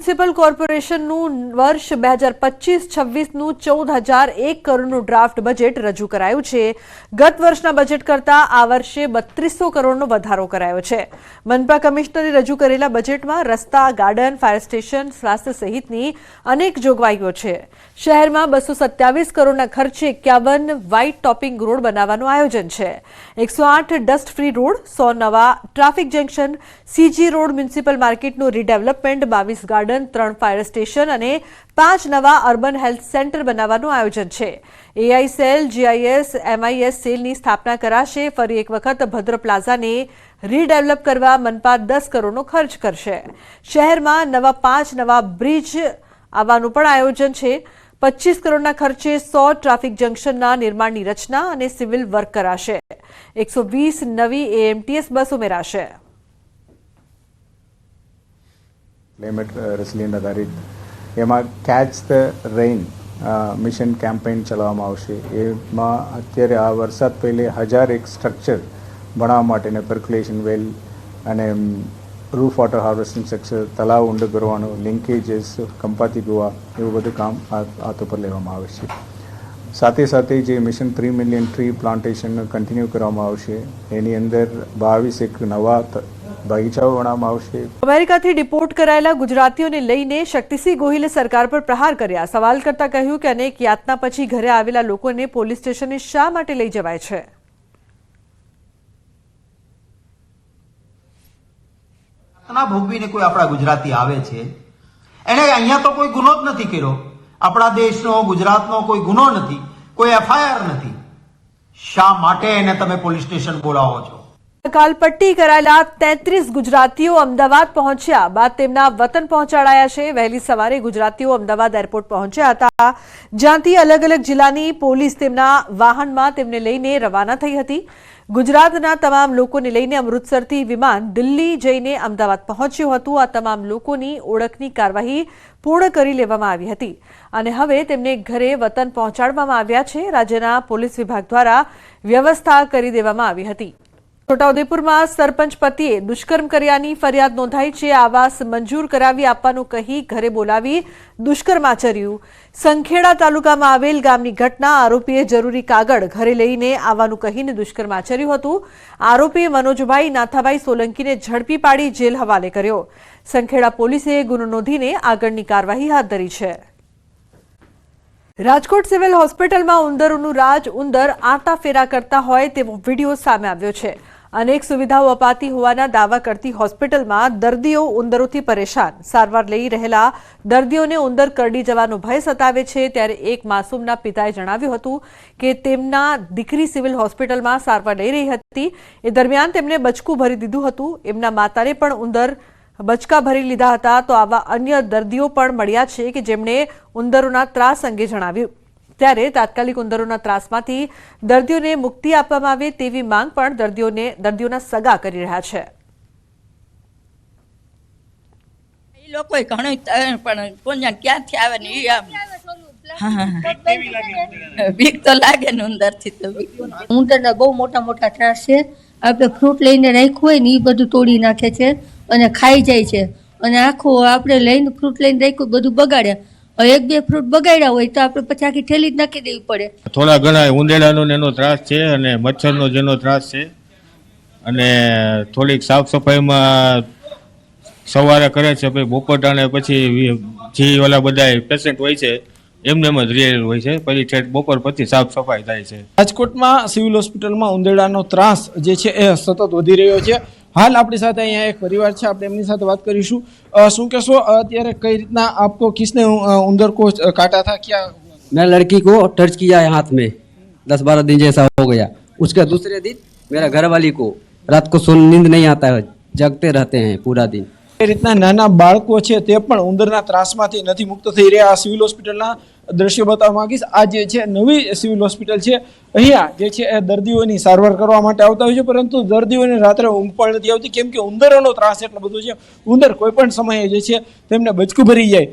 Municipal કોર્પોરેશનનું વર્ષ બે હજાર પચીસ છવ્વીસનું ચૌદ હજાર એક કરોડનું ડ્રાફ્ટ બજેટ રજૂ કરાયું છે. ગત વર્ષના બજેટ કરતાં આ વર્ષે બત્રીસો કરોડનો વધારો કરાયો છે. મનપા કમિશનરે રજૂ કરેલા બજેટમાં રસ્તા, ગાર્ડન, ફાયર સ્ટેશન, સ્વાસ્થ્ય સહિતની અનેક જોગવાઈઓ છે. શહેરમાં બસો સત્યાવીસ કરોડના ખર્ચે એકાવન વ્હાઇટ ટોપિંગ રોડ બનાવવાનું આયોજન છે. એકસો આઠ ડસ્ટ ફ્રી રોડ, સો નવા traffic junction CG road municipal માર્કેટનું redevelopment બાવીસ ગાર્ડન ત્રણ ફાયર સ્ટેશન અને પાંચ નવા અર્બન હેલ્થ સેન્ટર બનાવવાનું આયોજન છે. એઆઈ સેલ જીઆઈએસ એમઆઈએસ સેલની સ્થાપના કરાશે. ફરી એક વખત ભદ્ર પ્લાઝાને રીડેવલપ કરવા મનપા દસ કરોડનો ખર્ચ કરશે. શહેરમાં નવા પાંચ નવા બ્રિજ આવવાનું પણ આયોજન છે. પચીસ કરોડના ખર્ચે સો ટ્રાફિક જંકશનના નિર્માણની રચના અને સિવિલ વર્ક કરાશે. એકસો વીસ નવી એએમટીએસ બસ ઉમેરાશે. ક્લાઇમેટ રેસિલિયન્ટ આધારિત એમાં catch the rain mission campaign ચલાવવામાં આવશે એમાં અત્યારે આ વરસાદ પહેલે હજાર એક સ્ટ્રક્ચર બનાવવા માટેને પર્ક્યુલેશન વેલ અને રૂફ વોટર હાર્વેસ્ટિંગ સ્ટ્રક્ચર તળાવ ઊંડો કરવાનું લિંકેજીસ કંપાતી ગોવા એવું બધું કામ હાથ ઉપર લેવામાં આવે છે સાથે સાથે જે mission three million tree plantation continue કરવામાં આવશે એની અંદર બાવીસ એક નવા બગીચાઓ બનાવવામાં આવશે. અમેરિકાથી ડિપોર્ટ કરાયેલા ગુજરાતીઓને લઈને શક્તિસિંહ ગોહિલે સરકાર પર પ્રહાર કર્યા. સવાલ કરતા કહ્યું કે અનેક યાતના પછી ઘરે આવેલા લોકોને પોલીસ સ્ટેશને શા માટે લઈ જવાય છે? ના ભોગવીને કોઈ આપણા ગુજરાતી આવે છે. એને અહીંયા તો કોઈ ગુનો જ નથી કર્યો. આપણા દેશનો ગુજરાતનો કોઈ ગુનો નથી. કોઈ એફઆઈઆર નથી. શા માટે એને તમે પોલીસ સ્ટેશન બોલાવો છો? કાલપટ્ટી કરાયેલા તેત્રીસ ગુજરાતીઓ અમદાવાદ પહોંચ્યા બાદ તેમના વતન પહોંચાડાયા છે. વહેલી સવારે ગુજરાતીઓ અમદાવાદ એરપોર્ટ પહોંચ્યા હતા. જ્યાંથી અલગ અલગ જિલ્લાની પોલીસ તેમના વાહનમાં તેમને લઈને રવાના થઈ હતી. ગુજરાતના તમામ લોકોને લઈને અમૃતસરથી વિમાન દિલ્હી જઈને અમદાવાદ પહોંચ્યું હતું. આ તમામ લોકોની ઓળખની કાર્યવાહી પૂર્ણ કરી લેવામાં આવી હતી અને હવે તેમને ઘરે વતન પહોંચાડવામાં આવ્યા છે. રાજ્યના પોલીસ વિભાગ દ્વારા વ્યવસ્થા કરી દેવામાં આવી હતી. છોટાઉદેપુરમાં સરપંચ પતિએ દુષ્કર્મ કર્યાની ફરિયાદ નોંધાઈ છે. આવાસ મંજૂર કરાવી આપવાનું કહી ઘરે બોલાવી દુષ્કર્મ આચર્યું. સંખેડા તાલુકામાં આવેલ ગામની ઘટના આરોપીએ જરૂરી કાગળ ઘરે લઈને આવવાનું કહીને દુષ્કર્મ આચર્યું હતું. આરોપીએ મનોજભાઈ નાથાભાઈ સોલંકીને ઝડપી પાડી જેલ હવાલે કર્યો. સંખેડા પોલીસે ગુનો નોંધીને આગળની કાર્યવાહી હાથ ધરી છે. રાજકોટ સિવિલ હોસ્પિટલમાં ઉંદરોનું રાજ ઉંદર આંટાફેરા કરતા હોય તેવો વીડિયો સામે આવ્યો છે. અનેક સુવિધાઓ અપાતી હોવાના દાવા કરતી હોસ્પિટલમાં દર્દીઓ ઉંદરોથી પરેશાન. સારવાર લઈ રહેલા દર્દીઓને ઉંદર કરડી જવાનો ભય સતાવે છે. ત્યારે એક માસૂમના પિતાએ જણાવ્યું હતું કે તેમના દીકરી સિવિલ હોસ્પિટલમાં સારવાર લઈ રહી હતી. એ દરમિયાન તેમને બચકું ભરી દીધું હતું. એમના માતાને પણ ઉંદર બચકા ભરી લીધા હતા. તો આવા અન્ય દર્દીઓ પણ મળ્યા છે કે જેમણે ઉંદરોના ત્રાસ અંગે જણાવ્યું. ત્યારે તાત્કાલિક ઉંદરોના ત્રાસમાંથી દર્દીઓને મુક્તિ આપવામાં આવે તેવી માંગ પણ દર્દીઓને દર્દીઓના સગા કરી રહ્યા છે. એ લોકોએ ઘણું પણ કોણ ક્યાંથી આવે ને એ આમ. બીક તો લાગે ને ઉંદરથી તો ઉંદરના બહુ મોટા મોટા ત્રાસ છે. આપણે ફ્રૂટ લઈને રાખ્યું હોય ને એ બધું તોડી નાખે છે અને ખાઈ જાય છે. અને આખું આપણે લઈને ફ્રૂટ લઈને રાખ્યું બધું બગાડે એક બે ફ્રૂટ બગાડ્યા હોય તો આપણે પછી આખી ઠેલી જ નાખી દેવી પડે. થોડા ઘણા ઉંદેડાનો ને એનો ત્રાસ છે અને મચ્છરનો જેનો ત્રાસ છે. અને થોડીક સાફ સફાઈમાં સવારે કરે છે પછી બપોર ટાણે પછી જે ઓલા બધા પેશન્ટ હોય છે એમને એમ જ રિયલ હોય છે. પછી છેક બપોર પછી સાફ સફાઈ થાય છે. રાજકોટમાં સિવિલ હોસ્પિટલમાં ઉંદેડાનો ત્રાસ જે છે એ સતત વધી રહ્યો છે. હાલ આપણી સાથે અહીંયા એક પરિવાર છે, આપણે એમની સાથે વાત કરીશું. શું કહેશો? અત્યારે કઈ રીતના આપકો કિસને ઉંદર કો કાટા થા? ક્યાં મેં લડકી કો ટચ કિયા હાથ મેં. દસ બારह दिन जैसा हो गया उसका दूसरे દિન મેરા ઘરવાલી वाली को रात को सुन नींद नहीं आता है जगते रहते हैं पूरा રીતના નાના બાળકો છે તે પણ ઉંદરના ત્રાસમાંથી નથી મુક્ત થઈ રહ્યા. આ સિવિલ હોસ્પિટલના દ્રશ્યો બતાવવા માંગીશ. આ જે છે નવી સિવિલ હોસ્પિટલ છે, અહીંયા જે છે એ દર્દીઓની સારવાર કરવા માટે આવતા હોય છે, પરંતુ દર્દીઓને રાત્રે ઊંઘ પણ નથી આવતી. કેમ કે ઉંદરોનો ત્રાસ એટલો બધો છે, ઉંદર કોઈ પણ સમયે જે છે તેમને બચકું ભરી જાય.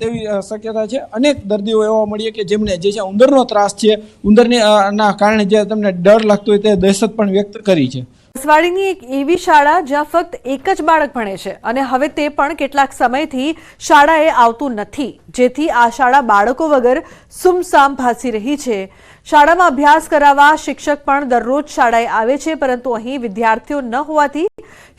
તેવી શક્યતા છે. અનેક દર્દીઓ એવા મળીએ કે જેમને જે છે ઉંદરનો ત્રાસ છે, ઉંદરની ના કારણે જે તમને ડર લાગતો હોય તે દહેશત પણ વ્યક્ત કરી છે. નસવાડીની એક એવી શાળા જ્યાં ફક્ત એક જ બાળક ભણે છે અને હવે તે પણ કેટલાક સમયથી શાળાએ આવતું નથી. જેથી આ શાળા બાળકો વગર સુમસામ ભાસી રહી છે. શાળામાં અભ્યાસ કરાવવા શિક્ષક પણ દરરોજ શાળાએ આવે છે, પરંતુ અહીં વિદ્યાર્થીઓ ન હોવાથી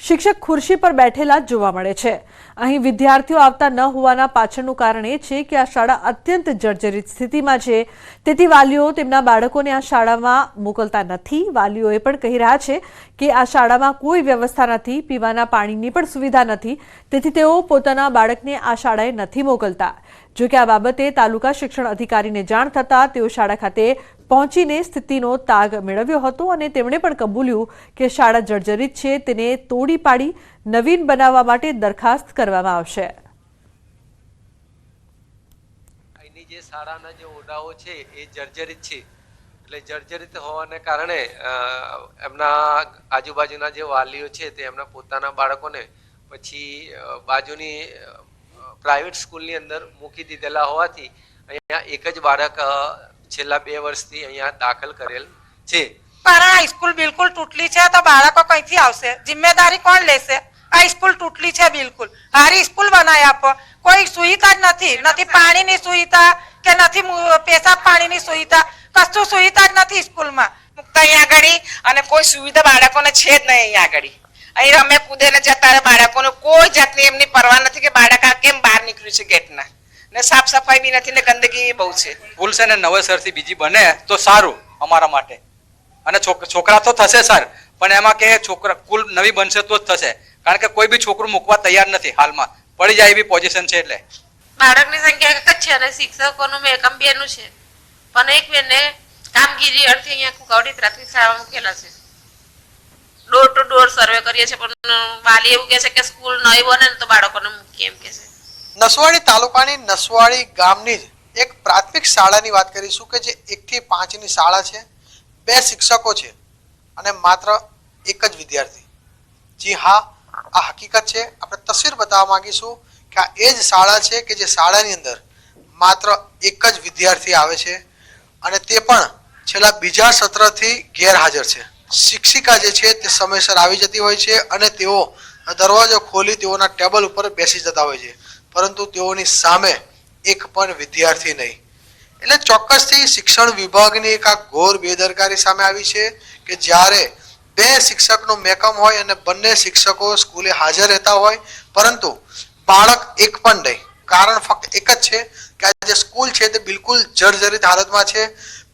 શિક્ષક ખુરશી પર બેઠેલા જ જોવા મળે છે. અહીં વિદ્યાર્થીઓ આવતા ન હોવાના પાછળનું કારણ એ છે કે આ શાળા અત્યંત જર્જરિત સ્થિતિમાં છે. તેથી વાલીઓ તેમના બાળકોને આ શાળામાં મોકલતા નથી. વાલીઓએ પણ કહી રહ્યા છે કે આ શાળામાં કોઈ વ્યવસ્થા નથી, પીવાના પાણીની પણ સુવિધા નથી. તેથી તેઓ પોતાના બાળકને આ શાળાએ નથી મોકલતા. જોકે આ બાબતે તાલુકા શિક્ષણ અધિકારીને જાણ થતાં તેઓ શાળા ખાતે પહોંચીને સ્થિતિનો તાગ મેળવ્યો હતો અને તેમણે પણ કબૂલ્યું કે શાળા જર્જરિત છે, તેને તોડી પાડી નવીન બનાવવા માટે દરખાસ્ત કરવામાં આવશે. અહીંની જે શાળાના જે ઓરડાઓ છે, એ જર્જરિત છે. એટલે જર્જરિત હોવાને કારણે એમના આજુબાજુના જે વાલીઓ છે, તે એમના પોતાના બાળકોને પછી બાજુની પ્રાઇવેટ સ્કૂલની અંદર મૂકી દીધેલા હોવાથી અહીંયા એક જ બાળક છેલ્લા બે વર્ષથી અહીંયા દાખલ કરેલ છે. પણ આ સ્કૂલ બિલકુલ તૂટલી છે, તો બાળકો કઈથી આવશે? જિમ્મેદારી કોણ લેશે? આ સ્કૂલ તૂટલી છે બિલકુલ. હારી સ્કૂલ બનાવી આપો. કોઈ સુવિધા જ નથી. નથી પાણીની સુવિધા કે નથી પેશાબ પાણીની સુવિધા કશું સુવિધા જ નથી સ્કૂલમાં. મુકતા અહીંયા આગળ અને કોઈ સુવિધા બાળકોને છે જ નહીં અહીંયા આગળ. અહીં રમે, કૂદે ને જતા રહે બાળકોને. કોઈ જાતની એમની પરવા નથી કે બાળક આ કેમ બહાર નીકળ્યું છે ગેટના ને સાફ સફાઈ બી નથી ને ગંદકી બહુ છે. સ્કૂલ છે ને નવેસરથી બીજી બને તો સારું અમારા માટે. અને છોક- છોકરા તો થશે સર પણ એમાં કે છોકરા કુલ નવી બનશે તો જ થશે. કારણ કે કોઈ બી છોકરું મૂકવા તૈયાર નથી હાલમાં. પડી જાય એવી પોઝિશન છે એટલે. બાળકની સંખ્યા એક જ છે અને શિક્ષકોનું મેકમ બે બેનું છે. પણ એક બેને કામગીરી અર્થે અહીંયા કુકાવડી પ્રાથમિક શાળામાં મૂકેલા છે. ડોર ટુ ડોર સર્વે કરીએ છીએ પણ વાલી એવું કહે છે કે સ્કૂલ નહીં બને ને તો બાળકોને મૂકીએ એમ કે છે. નસવાડી તાલુકાની નસવાડી ગામની જ એક પ્રાથમિક શાળાની વાત કરીશું કે જે એકથી પાંચની શાળા છે. બે શિક્ષકો છે અને માત્ર એક જ વિદ્યાર્થી. જી હા, આ હકીકત છે. આપણે તસવીર બતાવવા માંગીશું કે આ એ જ શાળા છે કે જે શાળાની અંદર માત્ર એક જ વિદ્યાર્થી આવે છે અને તે પણ છેલ્લા બીજા સત્રથી ગેરહાજર છે. શિક્ષિકા જે છે તે સમયસર આવી જતી હોય છે અને તેઓ દરવાજો ખોલી તેઓના ટેબલ ઉપર બેસી જતા હોય છે. પરંતુ તેઓની સામે એક પણ વિદ્યાર્થી નહીં. એટલે ચોક્કસથી શિક્ષણ વિભાગની એક આ ઘોર બેદરકારી સામે આવી છે કે જ્યારે બે શિક્ષકનો મેકમ હોય અને બંને શિક્ષકો સ્કૂલે હાજર રહેતા હોય, પરંતુ બાળક એક પણ નહીં. કારણ ફક્ત એક જ છે કે આ જે સ્કૂલ છે તે બિલકુલ જર્જરિત હાલતમાં છે,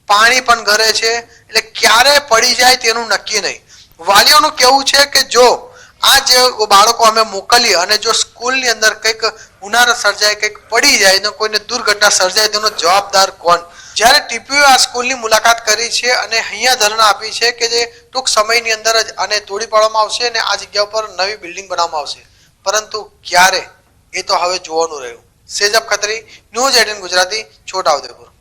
પાણી પણ ઘરે છે, એટલે ક્યારે પડી જાય તેનું નક્કી નહીં. વાલીઓનું કેવું છે કે જો આ જે બાળકો અમે મોકલીએ અને જો સ્કૂલની અંદર કંઈક ઉનાળા સર્જાય, કંઈક પડી જાય તો કોઈને દુર્ઘટના સર્જાય તેનો જવાબદાર કોણ? જ્યારે ટીપીઓ આ સ્કૂલની મુલાકાત કરી છે અને અહીંયા ધરણા આપી છે કે જે ટૂંક સમયની અંદર જ આને તોડી પાડવામાં આવશે અને આ જગ્યા ઉપર નવી બિલ્ડિંગ બનાવવામાં આવશે. પરંતુ ક્યારે? એ તો હવે જોવાનું રહ્યું. Sejab Khatri, news eighteen Gujarati Chhota Udepur